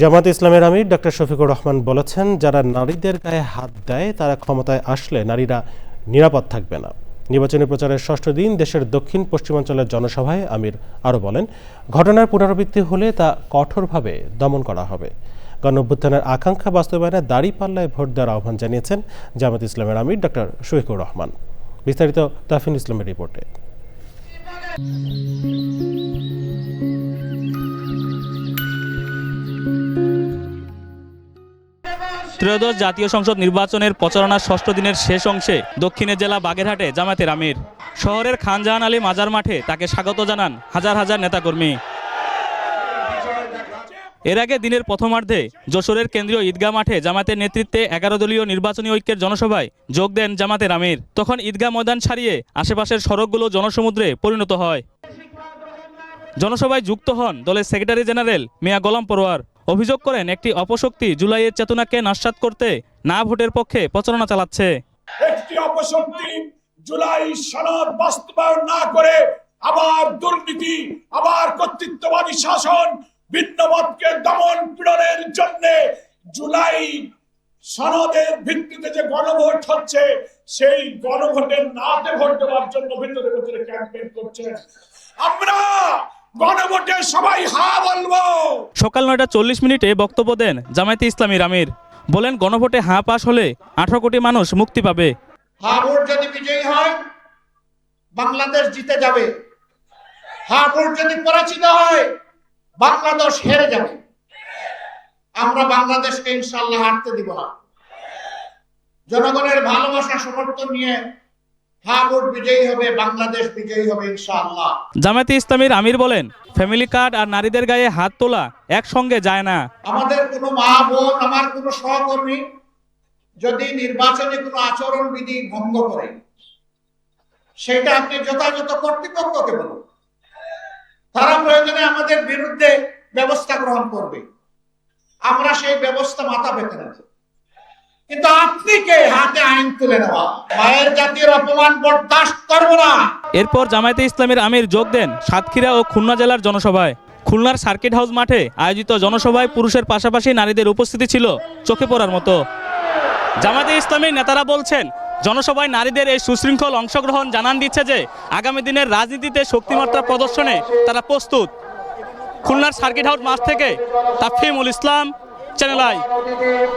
জামাত ইসলামের আমির ডক্টর শফিকুর রহমান বলেছেন, যারা নারীদের গায়ে হাত দেয়, তারা ক্ষমতায় আসলে নারীরা নিরাপদ থাকবে না। নির্বাচনী প্রচারের ষষ্ঠ দিন দেশের দক্ষিণ পশ্চিমাঞ্চলের জনসভায় আমির আরও বলেন, ঘটনার পুনরাবৃত্তি হলে তা কঠোরভাবে দমন করা হবে। গণ অভ্যুত্থানের আকাঙ্ক্ষা বাস্তবায়নে দাড়ি পাল্লায় ভোট দেওয়ার আহ্বান জানিয়েছেন জামাত ইসলামের আমির ডক্টর শফিকুর রহমান। বিস্তারিত তাফিন ইসলামের রিপোর্টে। ত্রয়োদশ জাতীয় সংসদ নির্বাচনের প্রচারণার ষষ্ঠ দিনের শেষ অংশে দক্ষিণের জেলা বাগেরহাটে জামাতের আমির। শহরের খানজাহান আলী মাজার মাঠে তাকে স্বাগত জানান হাজার হাজার নেতাকর্মী। এর আগে দিনের প্রথমার্ধে যশোরের কেন্দ্রীয় ঈদগাহ মাঠে জামাতের নেতৃত্বে এগারো দলীয় নির্বাচনী ঐক্যের জনসভায় যোগ দেন জামাতের আমির। তখন ঈদগাহ ময়দান ছাড়িয়ে আশেপাশের সড়কগুলো জনসমুদ্রে পরিণত হয়। জনসভায় যুক্ত হন দলের সেক্রেটারি জেনারেল মিয়া গোলাম পরোয়ার। অভিযোগ করেন, একটি অপশক্তি জুলাইয়ের চেতনাকে নাস্বাত করতে না ভোটের পক্ষে প্রচারণা চালাচ্ছে। একটি অপশক্তি জুলাই সনদ বাস্তবায়ন না করে আবার দুর্নীতি, আবার কর্তৃত্ববাদী শাসন ভিন্নমতকে দমন পীড়নের জন্য জুলাই সনদের ভিত্তিতে যে গণভোট হচ্ছে, সেই গণভোটের নাতে দেওয়ার জন্য ভিতরে ক্যাম্পেইন করছে। আমরা গণভোটে সবাই হা বলব। সকাল নয়টা চল্লিশ মিনিটে বক্তব্য দেন জামায়াতে ইসলামীর আমির। বলেন গণভোটে হাঁ পাশ হলে আঠারো কোটি মানুষ মুক্তি পাবে। হাবুর যদি বিজয়ী হয় বাংলাদেশ জিতে যাবে। হাবুর যদি পরাজিত হয় বাংলাদেশ হেরে যাবে। আমরা বাংলাদেশকে ইনশাল্লাহ হারতে দিব না। জনগণের ভালোবাসা সমর্থন নিয়ে জামায়াতে ইসলামীর আমির বলেন ফ্যামিলি কার্ড আর নারীদের গায়ে হাত তোলা একসঙ্গে যায় না। আমাদের কোনো মা বোন আমার কোনো সহকর্মী যদি নির্বাচনে কোনো আচরণ বিধি ভঙ্গ করে সেটা আপনি যথাযথ কর্তৃপক্ষকে বলুন। তারা প্রয়োজনে আমাদের বিরুদ্ধে ব্যবস্থা গ্রহণ করবে। আমরা সেই ব্যবস্থা মাথা পেতে রাখি কিন্তু আপনি কে? হাতে আইন তুলে নেওয়া মায়ের জাতির অপমান বরদাস্ত করব না। এরপর জামায়াতে ইসলামের আমির যোগ দেন সাতক্ষীরা ও খুলনা জেলার জনসভায়। খুলনার সার্কিট হাউস মাঠে আয়োজিত জনসভায় পুরুষের পাশাপাশি নারীদের উপস্থিতি ছিল চোখে পড়ার মতো। জামায়াতে ইসলামীর নেতারা বলছেন, জনসভায় নারীদের এই সুশৃঙ্খল অংশগ্রহণ জানান দিচ্ছে যে, আগামী দিনের রাজনীতিতে শক্তিমাত্রা প্রদর্শনে তারা প্রস্তুত। খুলনার সার্কিট হাউস মাঠ থেকে তাফিমুল ইসলাম, চ্যানেল আই।